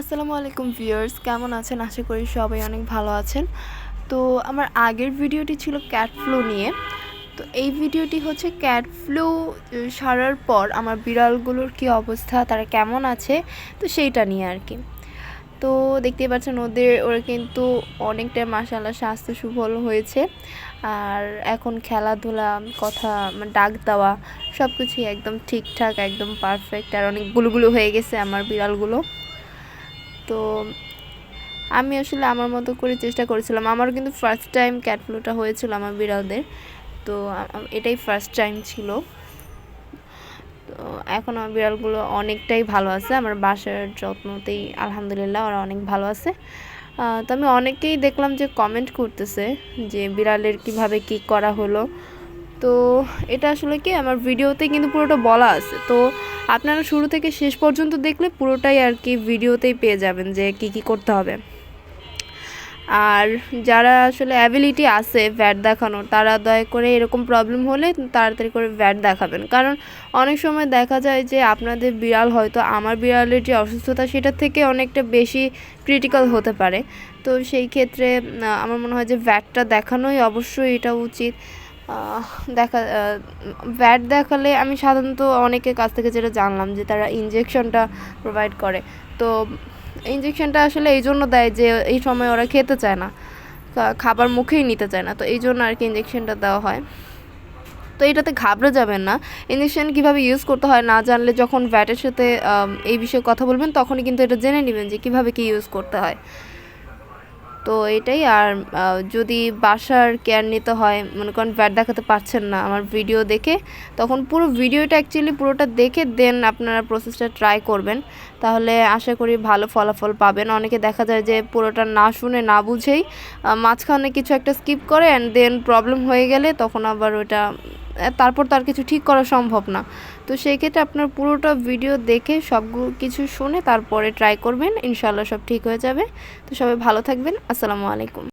আসসালামু আলাইকুম ভিউয়ার্স, কেমন আছেন? আশা করি সবাই অনেক ভালো আছেন। তো আমার আগের ভিডিওটি ছিল ক্যাট ফ্লু নিয়ে। তো এই ভিডিওটি হচ্ছে ক্যাট ফ্লু সারার পর আমার বিড়ালগুলোর কি অবস্থা, তারা কেমন আছে, তো সেইটা নিয়ে আর কি। তো দেখতেই পাচ্ছেন ওদের, ওরা কিন্তু অনেকটা মাসাল্লাহ স্বাস্থ্য সুফল হয়েছে। আর এখন খেলাধুলা, কথা মানে ডাক দেওয়া সব কিছুই একদম ঠিকঠাক, একদম পারফেক্ট আর অনেক গুলুগুলো হয়ে গেছে আমার বিড়ালগুলো। তো আমি আসলে আমার মতো করে চেষ্টা করেছিলাম। আমারও কিন্তু ফার্স্ট টাইম ক্যাট ফ্লুটা হয়েছিল আমার বিড়ালদের। তো এটাই ফার্স্ট টাইম ছিল। তো এখন আমার বিড়ালগুলো অনেকটাই ভালো আছে। আমার বাসার যত্নতেই আলহামদুলিল্লাহ ওরা অনেক ভালো আছে। তো আমি অনেকেই দেখলাম যে কমেন্ট করতেছে যে বিড়ালের কীভাবে কি করা হলো। তো এটা আসলে কি? আমার ভিডিওতে কিন্তু পুরোটা বলা আছে। তো আপনারা শুরু থেকে শেষ পর্যন্ত দেখলে পুরোটাই আর কি ভিডিওতেই পেয়ে যাবেন যে কি কি করতে হবে। আর যারা আসলে অ্যাবিলিটি আছে ভ্যাট দেখানোর, তারা দয়া করে এরকম প্রবলেম হলে তাড়াতাড়ি করে ভ্যাট দেখাবেন। কারণ অনেক সময় দেখা যায় যে আপনাদের বিড়াল হয়তো আমার বিড়ালের যে অসুস্থতা সেটার থেকে অনেকটা বেশি ক্রিটিক্যাল হতে পারে। তো সেই ক্ষেত্রে আমার মনে হয় যে ভ্যাটটা দেখানোই অবশ্যই এটা উচিত। দেখা ভ্যাট দেখালে আমি সাধারণত অনেকের কাছ থেকে যেটা জানলাম যে তারা ইঞ্জেকশনটা প্রোভাইড করে। তো ইঞ্জেকশনটা আসলে এই জন্য দেয় যে এই সময় ওরা খেতে চায় না খাবার মুখেই নিতে চায় না। তো এই জন্য আর কি ইঞ্জেকশনটা দেওয়া হয়। তো এটাতে ঘাবড়ে যাবেন না। ইঞ্জেকশন কীভাবে ইউজ করতে হয় না জানলে যখন ভ্যাটের সাথে এই বিষয়ে কথা বলবেন, তখনই কিন্তু এটা জেনে নেবেন যে কীভাবে কী ইউজ করতে হয়। তো এটাই আর যদি বাসার কেয়ার নিতে হয়, মনে করেন ব্যাট দেখাতে পারছেন না আমার ভিডিও দেখে, তখন পুরো ভিডিওটা অ্যাকচুয়ালি পুরোটা দেখে দেন আপনারা প্রসেসটা ট্রাই করবেন। তাহলে আশা করি ভালো ফলাফল পাবেন। অনেকে দেখা যায় যে পুরোটা না শুনে, না বুঝেই মাঝখানে কিছু একটা স্কিপ করে অ্যান্ড দেন প্রবলেম হয়ে গেলে তখন আবার ওটা তারপর তার কিছু ঠিক করা সম্ভব না। তো সেই ক্ষেত্রে আপনার পুরোটা ভিডিও দেখে, সব কিছু শুনে তারপরে ট্রাই করবেন ইনশাল্লাহ সব ঠিক হয়ে যাবে। তো সবাই ভালো থাকবেন, আসসালামু আলাইকুম।